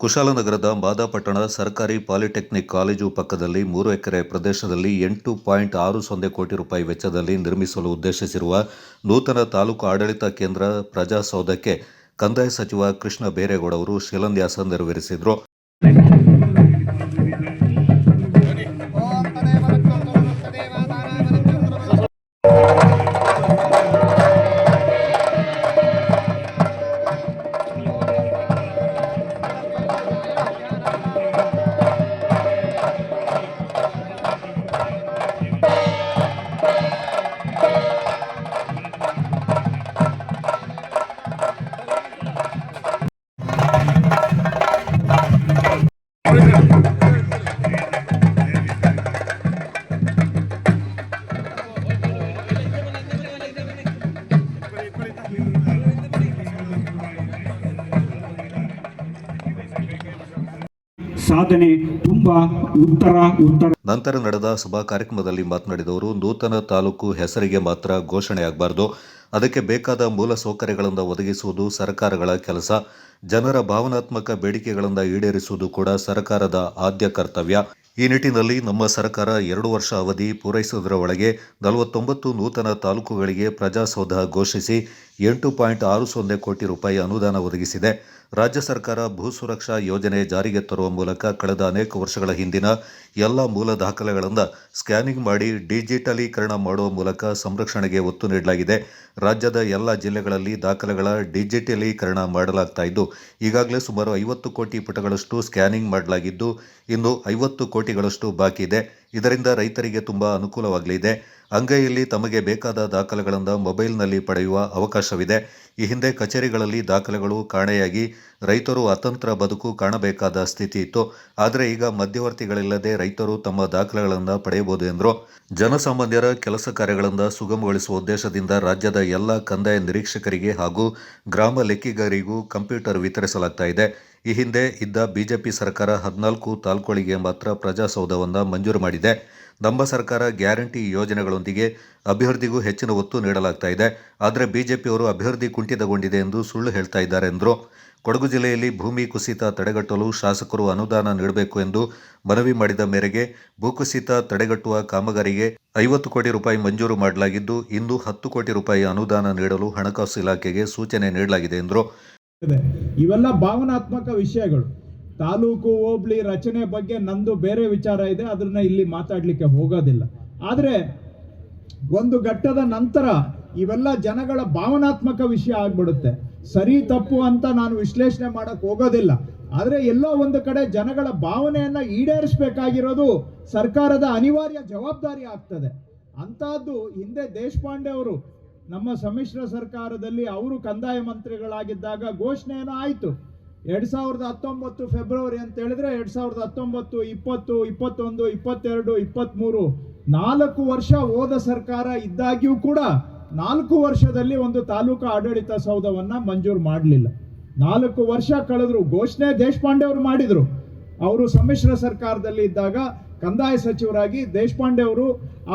ಕುಶಾಲನಗರದ ಮಾದಾಪಟ್ಟಣ ಸರ್ಕಾರಿ polytechnic college ಪಕ್ಕದಲ್ಲಿ ಮೂರು ಎಕರೆ ಪ್ರದೇಶದಲ್ಲಿ ಎಂಟು ಪಾಯಿಂಟ್ ಆರು ಸೊನ್ನೆ ಕೋಟಿ ರೂಪಾಯಿ ವೆಚ್ಚದಲ್ಲಿ ನಿರ್ಮಿಸಲು ಉದ್ದೇಶಿಸಿರುವ ನೂತನ ತಾಲೂಕು ಆಡಳಿತ ಕೇಂದ್ರ ಪ್ರಜಾಸೌಧಕ್ಕೆ ಕಂದಾಯ ಸಚಿವ ಕೃಷ್ಣ ಬೈರೇಗೌಡ ಅವರು ಶಿಲಾನ್ಯಾಸ ನೆರವೇರಿಸಿದರು. ಸಾಧನೆ ತುಂಬಾ ಉತ್ತರ ಉತ್ತರ. ನಂತರ ನಡೆದ ಸಭಾ ಕಾರ್ಯಕ್ರಮದಲ್ಲಿ ಮಾತನಾಡಿದವರು ನೂತನ ತಾಲೂಕು ಹೆಸರಿಗೆ ಮಾತ್ರ ಘೋಷಣೆಯಾಗಬಾರದು. ಅದಕ್ಕೆ ಬೇಕಾದ ಮೂಲ ಸೌಕರ್ಯಗಳನ್ನು ಒದಗಿಸುವುದು ಸರ್ಕಾರಗಳ ಕೆಲಸ. ಜನರ ಭಾವನಾತ್ಮಕ ಬೇಡಿಕೆಗಳನ್ನು ಈಡೇರಿಸುವುದು ಕೂಡ ಸರ್ಕಾರದ ಆದ್ಯ ಕರ್ತವ್ಯ. ಈ ನಿಟ್ಟಿನಲ್ಲಿ ನಮ್ಮ ಸರ್ಕಾರ ಎರಡು ವರ್ಷ ಅವಧಿ ಪೂರೈಸುವುದರ ಒಳಗೆ ನಲವತ್ತೊಂಬತ್ತು ನೂತನ ತಾಲೂಕುಗಳಿಗೆ ಪ್ರಜಾಸೌಧ ಘೋಷಿಸಿ ಎಂಟು ಪಾಯಿಂಟ್ ಆರು ಸೊನ್ನೆ ಕೋಟಿ ರೂಪಾಯಿ ಅನುದಾನ ಒದಗಿಸಿದೆ. ರಾಜ್ಯ ಸರ್ಕಾರ ಭೂ ಸುರಕ್ಷಾ ಯೋಜನೆ ಜಾರಿಗೆ ತರುವ ಮೂಲಕ ಕಳೆದ ಅನೇಕ ವರ್ಷಗಳ ಹಿಂದಿನ ಎಲ್ಲ ಮೂಲ ದಾಖಲೆಗಳನ್ನು ಸ್ಕ್ಯಾನಿಂಗ್ ಮಾಡಿ ಡಿಜಿಟಲೀಕರಣ ಮಾಡುವ ಮೂಲಕ ಸಂರಕ್ಷಣೆಗೆ ಒತ್ತು ನೀಡಲಾಗಿದೆ. ರಾಜ್ಯದ ಎಲ್ಲ ಜಿಲ್ಲೆಗಳಲ್ಲಿ ದಾಖಲೆಗಳ ಡಿಜಿಟಲೀಕರಣ ಮಾಡಲಾಗ್ತಾ ಇದ್ದು, ಈಗಾಗಲೇ ಸುಮಾರು ಐವತ್ತು ಕೋಟಿ ಪುಟಗಳಷ್ಟು ಸ್ಕ್ಯಾನಿಂಗ್ ಮಾಡಲಾಗಿದ್ದು, ಇನ್ನು ಐವತ್ತು ಕೋಟಿಗಳಷ್ಟು ಬಾಕಿ ಇದೆ. ಇದರಿಂದ ರೈತರಿಗೆ ತುಂಬ ಅನುಕೂಲವಾಗಲಿದೆ. ಅಂಗೈಯಲ್ಲಿ ತಮಗೆ ಬೇಕಾದ ದಾಖಲೆಗಳನ್ನು ಮೊಬೈಲ್ನಲ್ಲಿ ಪಡೆಯುವ ಅವಕಾಶವಿದೆ. ಈ ಹಿಂದೆ ಕಚೇರಿಗಳಲ್ಲಿ ದಾಖಲೆಗಳು ಕಾಣೆಯಾಗಿ ರೈತರು ಅತಂತ್ರ ಬದುಕು ಕಾಣಬೇಕಾದ ಸ್ಥಿತಿ ಇತ್ತು. ಆದರೆ ಈಗ ಮಧ್ಯವರ್ತಿಗಳಿಲ್ಲದೆ ರೈತರು ತಮ್ಮ ದಾಖಲೆಗಳನ್ನು ಪಡೆಯಬಹುದು ಎಂದರು. ಜನಸಾಮಾನ್ಯರ ಕೆಲಸ ಕಾರ್ಯಗಳನ್ನು ಸುಗಮಗೊಳಿಸುವ ಉದ್ದೇಶದಿಂದ ರಾಜ್ಯದ ಎಲ್ಲ ಕಂದಾಯ ನಿರೀಕ್ಷಕರಿಗೆ ಹಾಗೂ ಗ್ರಾಮ ಲೆಕ್ಕಿಗರಿಗೂ ಕಂಪ್ಯೂಟರ್ ವಿತರಿಸಲಾಗ್ತಾ ಇದೆ. ಈ ಹಿಂದೆ ಇದ್ದ ಬಿಜೆಪಿ ಸರ್ಕಾರ ಹದಿನಾಲ್ಕು ತಾಲ್ಕುಗಳಿಗೆ ಮಾತ್ರ ಪ್ರಜಾಸೌಧವನ್ನು ಮಂಜೂರು ಮಾಡಿದೆ. ನಮ್ಮ ಸರ್ಕಾರ ಗ್ಯಾರಂಟಿ ಯೋಜನೆಗಳೊಂದಿಗೆ ಅಭಿವೃದ್ಧಿಗೂ ಹೆಚ್ಚಿನ ಒತ್ತು ನೀಡಲಾಗ್ತಾ ಇದೆ. ಆದರೆ ಬಿಜೆಪಿಯವರು ಅಭಿವೃದ್ಧಿ ಕುಂಠಿತಗೊಂಡಿದೆ ಎಂದು ಸುಳ್ಳು ಹೇಳ್ತಾ ಇದ್ದಾರೆ ಎಂದರು. ಕೊಡಗು ಜಿಲ್ಲೆಯಲ್ಲಿ ಭೂಮಿ ಕುಸಿತ ತಡೆಗಟ್ಟಲು ಶಾಸಕರು ಅನುದಾನ ನೀಡಬೇಕು ಎಂದು ಮನವಿ ಮಾಡಿದ ಮೇರೆಗೆ ಭೂಕುಸಿತ ತಡೆಗಟ್ಟುವ ಕಾಮಗಾರಿಗೆ ಐವತ್ತು ಕೋಟಿ ರೂಪಾಯಿ ಮಂಜೂರು ಮಾಡಲಾಗಿದ್ದು ಇಂದು ಹತ್ತು ಕೋಟಿ ರೂಪಾಯಿ ಅನುದಾನ ನೀಡಲು ಹಣಕಾಸು ಇಲಾಖೆಗೆ ಸೂಚನೆ ನೀಡಲಾಗಿದೆ ಎಂದರು. ಇದೆ. ಇವೆಲ್ಲ ಭಾವನಾತ್ಮಕ ವಿಷಯಗಳು. ತಾಲೂಕು, ಹೋಬಳಿ ರಚನೆ ಬಗ್ಗೆ ನಂದು ಬೇರೆ ವಿಚಾರ ಇದೆ ಅದನ್ನ ಇಲ್ಲಿ ಮಾತಾಡಲಿಕ್ಕೆ ಹೋಗೋದಿಲ್ಲ. ಆದರೆ ಒಂದು ಘಟ್ಟದ ನಂತರ ಇವೆಲ್ಲ ಜನಗಳ ಭಾವನಾತ್ಮಕ ವಿಷಯ ಆಗ್ಬಿಡುತ್ತೆ. ಸರಿ, ತಪ್ಪು ಅಂತ ನಾನು ವಿಶ್ಲೇಷಣೆ ಮಾಡಕ್ ಹೋಗೋದಿಲ್ಲ. ಆದರೆ ಎಲ್ಲೋ ಒಂದು ಕಡೆ ಜನಗಳ ಭಾವನೆಯನ್ನ ಈಡೇರಿಸಬೇಕಾಗಿರೋದು ಸರ್ಕಾರದ ಅನಿವಾರ್ಯ ಜವಾಬ್ದಾರಿ ಆಗ್ತದೆ. ಅಂತಹದ್ದು ಹಿಂದೆ ದೇಶಪಾಂಡೆ ಅವರು ನಮ್ಮ ಸಮ್ಮಿಶ್ರ ಸರ್ಕಾರದಲ್ಲಿ ಅವರು ಕಂದಾಯ ಮಂತ್ರಿಗಳಾಗಿದ್ದಾಗ ಘೋಷಣೆಯನ್ನು ಆಯಿತು. ಎರಡ್ ಸಾವಿರದ ಹತ್ತೊಂಬತ್ತು ಫೆಬ್ರವರಿ ಅಂತ ಹೇಳಿದ್ರೆ ಎರಡ್ ಸಾವಿರದ ಹತ್ತೊಂಬತ್ತು, ಇಪ್ಪತ್ತು, ಇಪ್ಪತ್ತೊಂದು, ಇಪ್ಪತ್ತೆರಡು ಇಪ್ಪತ್ತ್ಮೂರು ನಾಲ್ಕು ವರ್ಷ ಹೋದ ಸರ್ಕಾರ ಇದ್ದಾಗ್ಯೂ ಕೂಡ ನಾಲ್ಕು ವರ್ಷದಲ್ಲಿ ಒಂದು ತಾಲೂಕು ಆಡಳಿತ ಸೌಧವನ್ನ ಮಂಜೂರು ಮಾಡಲಿಲ್ಲ. ನಾಲ್ಕು ವರ್ಷ ಕಳೆದ್ರು. ಘೋಷಣೆ ದೇಶಪಾಂಡೆ ಅವರು ಮಾಡಿದ್ರು. ಅವರು ಸಮ್ಮಿಶ್ರ ಸರ್ಕಾರದಲ್ಲಿ ಇದ್ದಾಗ ಕಂದಾಯ ಸಚಿವರಾಗಿ ದೇಶಪಾಂಡೆ ಅವರು,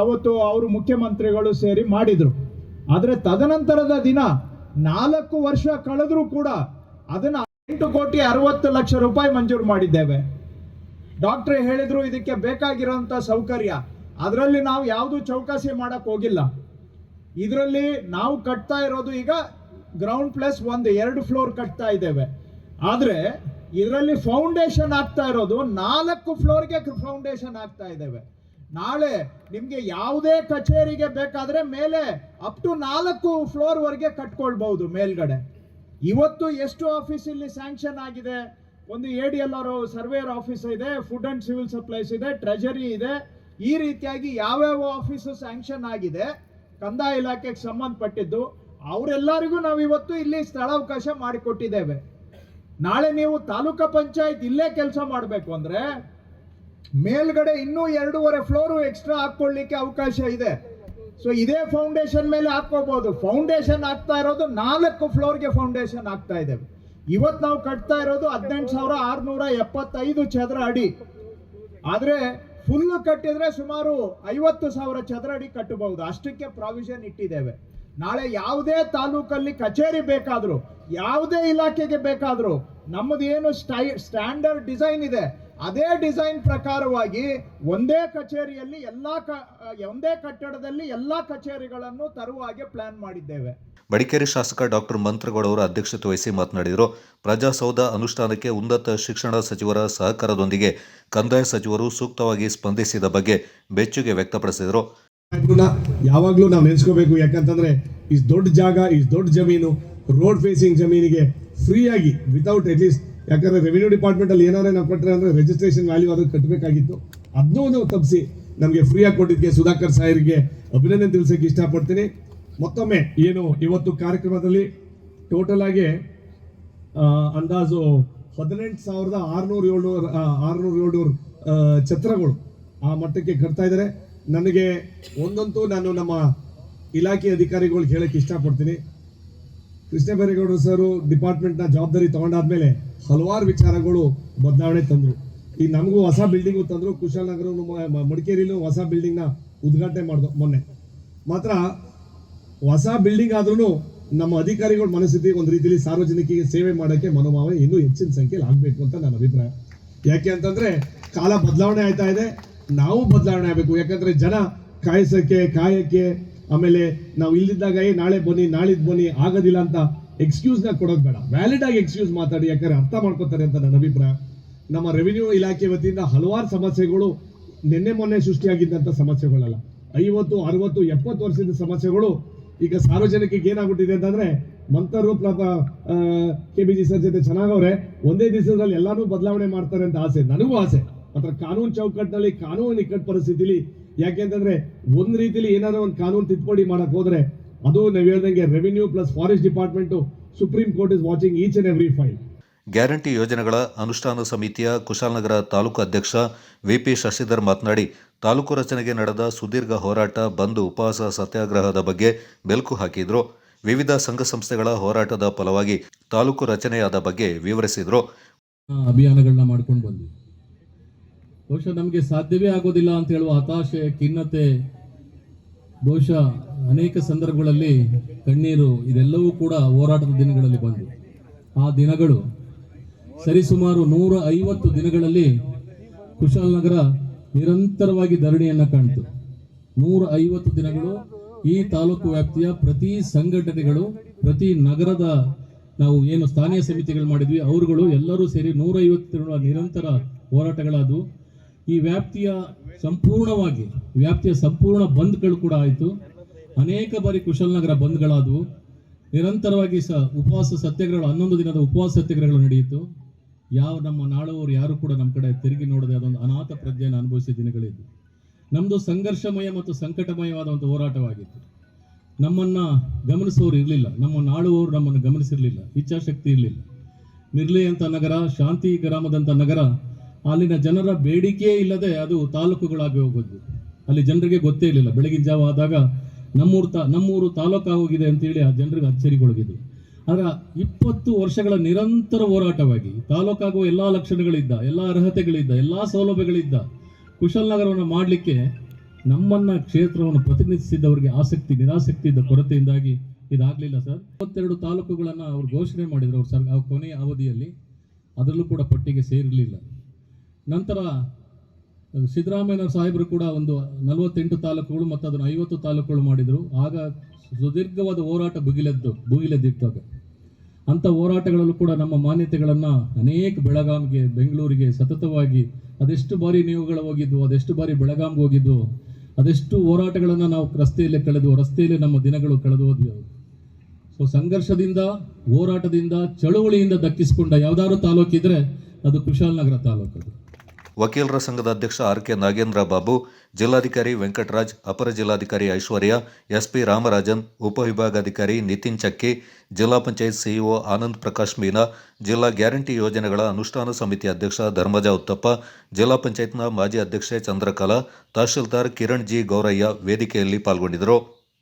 ಅವತ್ತು ಅವರು ಮುಖ್ಯಮಂತ್ರಿಗಳು ಸೇರಿ ಮಾಡಿದ್ರು. ಆದ್ರೆ ತದನಂತರದ ದಿನ ನಾಲ್ಕು ವರ್ಷ ಕಳೆದರೂ ಕೂಡ ಅದನ್ನ ಎಂಟು ಕೋಟಿ ಅರವತ್ತು ಲಕ್ಷ ರೂಪಾಯಿ ಮಂಜೂರು ಮಾಡಿದ್ದೇವೆ. ಡಾಕ್ಟ್ರೆ ಹೇಳಿದ್ರು ಇದಕ್ಕೆ ಬೇಕಾಗಿರೋಂಥ ಸೌಕರ್ಯ. ಅದರಲ್ಲಿ ನಾವು ಯಾವುದು ಚೌಕಾಸಿ ಮಾಡಕ್ ಹೋಗಿಲ್ಲ. ಇದರಲ್ಲಿ ನಾವು ಕಟ್ತಾ ಇರೋದು ಈಗ ಗ್ರೌಂಡ್ ಪ್ಲಸ್ ಒಂದು, ಎರಡು ಫ್ಲೋರ್ ಕಟ್ತಾ ಇದ್ದೇವೆ. ಆದರೆ ಇದರಲ್ಲಿ ಫೌಂಡೇಶನ್ ಆಗ್ತಾ ಇರೋದು ನಾಲ್ಕು ಫ್ಲೋರ್ಗೆ ಫೌಂಡೇಶನ್ ಆಗ್ತಾ ಇದ್ದೇವೆ. ನಾಳೆ ನಿಮಗೆ ಯಾವುದೇ ಕಚೇರಿಗೆ ಬೇಕಾದ್ರೆ ಮೇಲೆ ಅಪ್ ಟು ನಾಲ್ಕು ಫ್ಲೋರ್ ವರೆಗೆ ಕಟ್ಕೊಳ್ಬಹುದು ಮೇಲ್ಗಡೆ. ಇವತ್ತು ಎಷ್ಟು ಆಫೀಸ್ ಇಲ್ಲಿ ಸ್ಯಾಂಕ್ಷನ್ ಆಗಿದೆ? ಒಂದು A D L R surveyor office ಇದೆ ಫುಡ್ ಅಂಡ್ ಸಿವಿಲ್ ಸಪ್ಲೈಸ್ ಇದೆ ಟ್ರೆಜರಿ ಇದೆ. ಈ ರೀತಿಯಾಗಿ ಯಾವ್ಯಾವ ಆಫೀಸು ಸ್ಯಾಂಕ್ಷನ್ ಆಗಿದೆ ಕಂದಾಯ ಇಲಾಖೆಗೆ ಸಂಬಂಧಪಟ್ಟಿದ್ದು, ಅವರೆಲ್ಲರಿಗೂ ನಾವು ಇವತ್ತು ಇಲ್ಲಿ ಸ್ಥಳಾವಕಾಶ ಮಾಡಿಕೊಟ್ಟಿದ್ದೇವೆ. ನಾಳೆ ನೀವು ತಾಲೂಕಾ ಪಂಚಾಯತ್ ಇಲ್ಲೇ ಕೆಲಸ ಮಾಡಬೇಕು ಅಂದ್ರೆ ಮೇಲ್ಗಡೆ ಇನ್ನೂ ಎರಡೂವರೆ ಫ್ಲೋರು ಎಕ್ಸ್ಟ್ರಾ ಹಾಕೊಳ್ಳಿಕ್ಕೆ ಅವಕಾಶ ಇದೆ. ಸೊ ಇದೇ ಫೌಂಡೇಶನ್ ಮೇಲೆ ಹಾಕೋಬಹುದು ಫೌಂಡೇಶನ್ ಆಗ್ತಾ ಇರೋದು ನಾಲ್ಕು ಫ್ಲೋರ್ಗೆ ಫೌಂಡೇಶನ್ ಆಗ್ತಾ ಇದ್ದೇವೆ. ಇವತ್ತು ನಾವು ಕಟ್ತಾ ಇರೋದು ಹದಿನೆಂಟು ಸಾವಿರ ಆರ್ನೂರ ಎಪ್ಪತ್ತೈದು ಚದರ ಅಡಿ. ಆದ್ರೆ ಫುಲ್ ಕಟ್ಟಿದ್ರೆ ಸುಮಾರು ಐವತ್ತು ಸಾವಿರ ಚದರ ಅಡಿ ಕಟ್ಟಬಹುದು. ಅಷ್ಟಕ್ಕೆ ಪ್ರಾವಿಷನ್ ಇಟ್ಟಿದ್ದೇವೆ. ನಾಳೆ ಯಾವುದೇ ತಾಲೂಕಲ್ಲಿ ಕಚೇರಿ ಬೇಕಾದರೂ, ಯಾವುದೇ ಇಲಾಖೆಗೆ ಬೇಕಾದರೂ ನಮ್ಮದು ಏನು ಸ್ಟೈ ಸ್ಟ್ಯಾಂಡರ್ಡ್ ಡಿಸೈನ್ ಇದೆ. ಅದೇ ಡಿಸೈನ್ ಪ್ರಕಾರವಾಗಿ ಒಂದೇ ಕಚೇರಿಯಲ್ಲಿ ಎಲ್ಲಾ ಕ ಒಂದೇ ಕಟ್ಟಡದಲ್ಲಿ ಎಲ್ಲಾ ಕಚೇರಿಗಳನ್ನು ತರುವ ಹಾಗೆ ಪ್ಲಾನ್ ಮಾಡಿದ್ದೇವೆ. ಮಡಿಕೇರಿ ಶಾಸಕ ಡಾಕ್ಟರ್ ಮಂತ್ರಗೌಡ ಅವರ ಅಧ್ಯಕ್ಷತೆ ವಹಿಸಿ ಮಾತನಾಡಿದರು. ಪ್ರಜಾಸೌಧ ಅನುಷ್ಠಾನಕ್ಕೆ ಉನ್ನತ ಶಿಕ್ಷಣ ಸಚಿವರ ಸಹಕಾರದೊಂದಿಗೆ ಕಂದಾಯ ಸಚಿವರು ಸೂಕ್ತವಾಗಿ ಸ್ಪಂದಿಸಿದ ಬಗ್ಗೆ ಮೆಚ್ಚುಗೆ ವ್ಯಕ್ತಪಡಿಸಿದರು. ಯಾವಾಗಲೂ ನಾವು ನೆನೆಸ್ಕೋಬೇಕು. ಯಾಕಂತಂದ್ರೆ ಇಷ್ಟು ದೊಡ್ಡ ಜಾಗ ಇಷ್ಟು ದೊಡ್ಡ ಜಮೀನು ರೋಡ್ ಫೇಸಿಂಗ್ ಜಮೀನಿಗೆ ಫ್ರೀಯಾಗಿ ವಿತೌಟ್ ಅಟ್ಲೀಸ್ಟ್ ಯಾಕಂದ್ರೆ ರೆವಿನ್ಯೂ ಡಿಪಾರ್ಟ್ಮೆಂಟ್ ಅಲ್ಲಿ ಏನಾದ್ರೆ ನಾವು ಕೊಟ್ಟರೆ ಅಂದ್ರೆ ರಿಜಿಸ್ಟ್ರೇಷನ್ ವ್ಯಾಲ್ಯೂ ಅದಕ್ಕೆ ಕಟ್ಟಬೇಕಾಗಿತ್ತು ಅದನ್ನೂ ನಾವು ತಪ್ಪಿಸಿ ನಮಗೆ ಫ್ರೀಯಾಗಿ ಕೊಟ್ಟಿದ್ದಕ್ಕೆ ಸುಧಾಕರ್ ಸಾಹೇಬ್ರಿಗೆ ಅಭಿನಂದನೆ ತಿಳಿಸಕ್ಕೆ ಇಷ್ಟಪಡ್ತೀನಿ. ಮತ್ತೊಮ್ಮೆ ಏನು ಇವತ್ತು ಕಾರ್ಯಕ್ರಮದಲ್ಲಿ ಟೋಟಲ್ ಆಗಿ ಅಂದಾಜು ಹದಿನೆಂಟು ಸಾವಿರದ ಆರುನೂರು ಏಳ್ನೂರ ಆರುನೂರು ಏಳ್ನೂರು ಛತ್ರಗಳು ಆ ಮಟ್ಟಕ್ಕೆ ಕಟ್ತಾ ಇದ್ದಾರೆ ನನಗೆ ಒಂದಂತೂ ನಾನು ನಮ್ಮ ಇಲಾಖೆ ಅಧಿಕಾರಿಗಳಿಗೆ ಹೇಳಕ್ಕೆ ಇಷ್ಟಪಡ್ತೀನಿ. ಕೃಷ್ಣ ಬೈರೇಗೌಡರು ಸರ್ ಡಿಪಾರ್ಟ್ಮೆಂಟ್ನ ಜವಾಬ್ದಾರಿ ತಗೊಂಡಾದ್ಮೇಲೆ ಹಲವಾರು ವಿಚಾರಗಳು ಬದಲಾವಣೆ ತಂದರು. ಈಗ ನಮಗೂ ಹೊಸ ಬಿಲ್ಡಿಂಗು ತಂದರು. ಕುಶಾಲನಗರ ಮಡಿಕೇರಿಲೂ ಹೊಸ ಬಿಲ್ಡಿಂಗ್ನ ಉದ್ಘಾಟನೆ ಮಾಡ್ದು, ಮೊನ್ನೆ. ಮಾತ್ರ ಹೊಸ ಬಿಲ್ಡಿಂಗ್ ಆದ್ರೂ ನಮ್ಮ ಅಧಿಕಾರಿಗಳ ಮನಸ್ಥಿತಿ ಒಂದು ರೀತಿಯಲ್ಲಿ ಸಾರ್ವಜನಿಕರಿಗೆ ಸೇವೆ ಮಾಡೋಕ್ಕೆ ಮನೋಭಾವ ಇನ್ನೂ ಹೆಚ್ಚಿನ ಸಂಖ್ಯೆಯಲ್ಲಿ ಆಗಬೇಕು ಅಂತ ನನ್ನ ಅಭಿಪ್ರಾಯ. ಯಾಕೆ ಅಂತಂದ್ರೆ ಕಾಲ ಬದಲಾವಣೆ ಆಯ್ತಾ ಇದೆ. ನಾವು ಬದಲಾವಣೆ ಆಗಬೇಕು. ಯಾಕಂದ್ರೆ ಜನ ಕಾಯಿಸೋಕ್ಕೆ, ಕಾಯಕ್ಕೆ ಆಮೇಲೆ ನಾವು ಇಲ್ಲಿದ್ದಾಗ ಏ, ನಾಳೆ ಬನ್ನಿ, ನಾಳಿದ್ ಬನ್ನಿ, ಆಗೋದಿಲ್ಲ ಅಂತ ಎಕ್ಸ್ಕ್ಯೂಸ್ನ ಕೊಡೋದು ಬೇಡ. ವ್ಯಾಲಿಡ್ ಆಗಿ ಎಕ್ಸ್ಕ್ಯೂಸ್ ಮಾತಾಡಿ, ಯಾಕಂದ್ರೆ ಅರ್ಥ ಮಾಡ್ಕೋತಾರೆ ಅಂತ ನನ್ನ ಅಭಿಪ್ರಾಯ. ನಮ್ಮ ರೆವಿನ್ಯೂ ಇಲಾಖೆ ವತಿಯಿಂದ ಹಲವಾರು ಸಮಸ್ಯೆಗಳು ನಿನ್ನೆ ಮೊನ್ನೆ ಸೃಷ್ಟಿಯಾಗಿದ್ದಂಥ ಸಮಸ್ಯೆಗಳಲ್ಲ. ಐವತ್ತು, ಅರವತ್ತು, ಎಪ್ಪತ್ತು ವರ್ಷದ ಸಮಸ್ಯೆಗಳು ಈಗ ಸಾರ್ವಜನಿಕರಿಗೆ ಏನಾಗ್ಬಿಟ್ಟಿದೆ ಅಂತಂದ್ರೆ ಮಂತರು ಕೆ ಬಿ ಜಿ ಸರ್ ಜೊತೆ ಚೆನ್ನಾಗವ್ರೆ, ಒಂದೇ ದಿವಸದಲ್ಲಿ ಎಲ್ಲಾನು ಬದಲಾವಣೆ ಮಾಡ್ತಾರೆ ಅಂತ ಆಸೆ. ನನಗೂ ಆಸೆ. ಮಾತ್ರ ಕಾನೂನು ಚೌಕಟ್ಟಿನಲ್ಲಿ ಕಾನೂನು ನಿಕಟ್ ಪರಿಸ್ಥಿತಿಲಿ ಯಾಕೆಂತಂದ್ರೆ ಒಂದ್ ರೀತಿಲಿ ಏನಾದ್ರೂ ಒಂದು ಕಾನೂನು ತಿದ್ದುಪಡಿ ಮಾಡಕ್ ಹೋದ್ರೆ ಅದು ನಾವು ಹೇಳ್ದಂಗೆ revenue plus forest department supreme court is watching each and every file guarantee ಯೋಜನೆಗಳ ಅನುಷ್ಠಾನ ಸಮಿತಿಯ ಕುಶಾಲನಗರ ತಾಲೂಕು ಅಧ್ಯಕ್ಷ ವಿಪಿ ಶಶಿಧರ್ ಮಾತನಾಡಿ ತಾಲೂಕು ರಚನೆಗೆ ನಡೆದ ಸುದೀರ್ಘ ಹೋರಾಟ ಬಂದ್ ಉಪವಾಸ ಸತ್ಯಾಗ್ರಹದ ಬಗ್ಗೆ ಬೆಳಕು ಹಾಕಿದ್ರು. ವಿವಿಧ ಸಂಘ ಸಂಸ್ಥೆಗಳ ಹೋರಾಟದ ಫಲವಾಗಿ ತಾಲೂಕು ರಚನೆಯಾದ ಬಗ್ಗೆ ವಿವರಿಸಿದ್ರು. ಅಭಿಯಾನಗಳನ್ನ ಮಾಡ್ಕೊಂಡು ಬಂದ್ವಿ. ಬಹುಶಃ ನಮಗೆ ಸಾಧ್ಯವೇ ಆಗೋದಿಲ್ಲ ಅಂತ ಹೇಳುವ ಹತಾಶೆ, ಖಿನ್ನತೆ, ಬಹುಶಃ ಅನೇಕ ಸಂದರ್ಭಗಳಲ್ಲಿ ಕಣ್ಣೀರು ಇದೆಲ್ಲವೂ ಕೂಡ ಹೋರಾಟದ ದಿನಗಳಲ್ಲಿ ಬಂದು ಆ ದಿನಗಳು ಸರಿಸುಮಾರು ನೂರ ಐವತ್ತು ದಿನಗಳಲ್ಲಿ ಕುಶಾಲನಗರ ನಿರಂತರವಾಗಿ ಧರಣಿಯನ್ನು ಕಾಣ್ತು. ನೂರ ಐವತ್ತು ದಿನಗಳು ಈ ತಾಲೂಕು ವ್ಯಾಪ್ತಿಯ ಪ್ರತಿ ಸಂಘಟನೆಗಳು, ಪ್ರತಿ ನಗರದ ನಾವು ಏನು ಸ್ಥಾನೀಯ ಸಮಿತಿಗಳು ಮಾಡಿದ್ವಿ, ಅವರುಗಳು ಎಲ್ಲರೂ ಸೇರಿ ನೂರ ಐವತ್ತು ದಿನಗಳ ನಿರಂತರ ಹೋರಾಟಗಳಾದವು. ಈ ವ್ಯಾಪ್ತಿಯ ಸಂಪೂರ್ಣವಾಗಿ ವ್ಯಾಪ್ತಿಯ ಸಂಪೂರ್ಣ ಬಂದ್ಗಳು ಕೂಡ ಆಯಿತು. ಅನೇಕ ಬಾರಿ ಕುಶಾಲನಗರ ಬಂದ್ಗಳಾದವು. ನಿರಂತರವಾಗಿ ಸ ಉಪವಾಸ ಸತ್ಯಾಗ್ರಹಗಳು, ಹನ್ನೊಂದು ದಿನದ ಉಪವಾಸ ಸತ್ಯಾಗ್ರಹಗಳು ನಡೆಯಿತು. ಯಾವ ನಮ್ಮ ನಾಳುವವರು ಯಾರು ಕೂಡ ನಮ್ಮ ಕಡೆ ತಿರುಗಿ ನೋಡದೆ ಅದೊಂದು ಅನಾಥ ಪ್ರಜ್ಞೆಯನ್ನು ಅನುಭವಿಸಿದ ದಿನಗಳಿದ್ದು ನಮ್ಮದು ಸಂಘರ್ಷಮಯ ಮತ್ತು ಸಂಕಟಮಯವಾದ ಒಂದು ಹೋರಾಟವಾಗಿತ್ತು. ನಮ್ಮನ್ನ ಗಮನಿಸುವವರು ಇರಲಿಲ್ಲ. ನಮ್ಮ ನಾಳುವವರು ನಮ್ಮನ್ನು ಗಮನಿಸಿರಲಿಲ್ಲ. ಇಚ್ಛಾಶಕ್ತಿ ಇರಲಿಲ್ಲ. ನಿರ್ಲಿ ಅಂತ ನಗರ, ಶಾಂತಿ ಗ್ರಾಮದಂಥ ನಗರ ಅಲ್ಲಿನ ಜನರ ಬೇಡಿಕೆ ಇಲ್ಲದೆ ಅದು ತಾಲೂಕುಗಳಾಗಿ ಹೋಗೋದು ಅಲ್ಲಿ ಜನರಿಗೆ ಗೊತ್ತೇ ಇರಲಿಲ್ಲ. ಬೆಳಗಿನ ಜಾವ ಆದಾಗ ನಮ್ಮೂರು ತಾ, ನಮ್ಮೂರು ಅಂತ ಅಂತೇಳಿ ಆ ಜನರಿಗೆ ಅಚ್ಚರಿಗೊಳಗಿದ್ದು ಆದ್ರೆ ಇಪ್ಪತ್ತು ವರ್ಷಗಳ ನಿರಂತರ ಹೋರಾಟವಾಗಿ ತಾಲೂಕಾಗುವ ಎಲ್ಲ ಲಕ್ಷಣಗಳಿದ್ದ, ಎಲ್ಲ ಅರ್ಹತೆಗಳಿದ್ದ, ಎಲ್ಲ ಸೌಲಭ್ಯಗಳಿದ್ದ ಕುಶಲನಗರವನ್ನು ಮಾಡಲಿಕ್ಕೆ ನಮ್ಮನ್ನ ಕ್ಷೇತ್ರವನ್ನು ಪ್ರತಿನಿಧಿಸಿದ್ದವರಿಗೆ ಆಸಕ್ತಿ ನಿರಾಸಕ್ತಿ ಇದ್ದ ಕೊರತೆಯಿಂದಾಗಿ ಇದಾಗಲಿಲ್ಲ ಸರ್. ಇಪ್ಪತ್ತೆರಡು ತಾಲೂಕುಗಳನ್ನು ಅವರು ಘೋಷಣೆ ಮಾಡಿದ್ರು. ಅವ್ರ ಸರ್ ಕೊನೆಯ ಅವಧಿಯಲ್ಲಿ ಅದರಲ್ಲೂ ಕೂಡ ಪಟ್ಟಿಗೆ ಸೇರಿರಲಿಲ್ಲ. ನಂತರ ಸಿದ್ದರಾಮಯ್ಯ ಸಾಹೇಬರು ಕೂಡ ಒಂದು ನಲವತ್ತೆಂಟು ತಾಲೂಕುಗಳು ಮತ್ತು ಅದನ್ನು ಐವತ್ತು ತಾಲೂಕುಗಳು ಮಾಡಿದರು. ಆಗ ಸುದೀರ್ಘವಾದ ಹೋರಾಟ ಭುಗಿಲೆದ್ದು ಅದು. ಅಂಥ ಹೋರಾಟಗಳಲ್ಲೂ ಕೂಡ ನಮ್ಮ ಮಾನ್ಯತೆಗಳನ್ನು ಅನೇಕ ಬೆಳಗಾಂಗೆ, ಬೆಂಗಳೂರಿಗೆ ಸತತವಾಗಿ ಅದೆಷ್ಟು ಬಾರಿ ನೀವುಗಳು ಹೋಗಿದ್ವು, ಅದೆಷ್ಟು ಬಾರಿ ಬೆಳಗಾಂಗೆ ಹೋಗಿದ್ವು, ಅದೆಷ್ಟು ಹೋರಾಟಗಳನ್ನು ನಾವು ರಸ್ತೆಯಲ್ಲೇ ಕಳೆದು ರಸ್ತೆಯಲ್ಲೇ ನಮ್ಮ ದಿನಗಳು ಕಳೆದು ಹೋದ್ವಿ. ಸೊ, ಸಂಘರ್ಷದಿಂದ, ಹೋರಾಟದಿಂದ, ಚಳುವಳಿಯಿಂದ ದಕ್ಕಿಸಿಕೊಂಡ ಯಾವುದಾದ್ರು ತಾಲೂಕಿದ್ರೆ ಅದು ಕುಶಾಲನಗರ ತಾಲೂಕು ವಕೀಲರ ಸಂಘದ ಅಧ್ಯಕ್ಷ ಆರ್ ಕೆ ನಾಗೇಂದ್ರ ಬಾಬು, ಜಿಲ್ಲಾಧಿಕಾರಿ ವೆಂಕಟರಾಜ್, ಅಪರ ಜಿಲ್ಲಾಧಿಕಾರಿ ಐಶ್ವರ್ಯ, ಎಸ್ಪಿ ರಾಮರಾಜನ್, ಉಪವಿಭಾಗಾಧಿಕಾರಿ ನಿತಿನ್ ಚಕ್ಕಿ, ಜಿಲ್ಲಾ ಪಂಚಾಯತ್ ಸಿಇಒ ಆನಂದ್ ಪ್ರಕಾಶ್ ಮೀನಾ, ಜಿಲ್ಲಾ ಗ್ಯಾರಂಟಿ ಯೋಜನೆಗಳ ಅನುಷ್ಠಾನ ಸಮಿತಿ ಅಧ್ಯಕ್ಷ ಧರ್ಮಜ ಉತ್ತಪ್ಪ, ಜಿಲ್ಲಾ ಪಂಚಾಯತ್ನ ಮಾಜಿ ಅಧ್ಯಕ್ಷೆ ಚಂದ್ರಕಲಾ, ತಹಶೀಲ್ದಾರ್ ಕಿರಣ್ ಜಿ ಗೌರಯ್ಯ ವೇದಿಕೆಯಲ್ಲಿ ಪಾಲ್ಗೊಂಡಿದ್ದರು.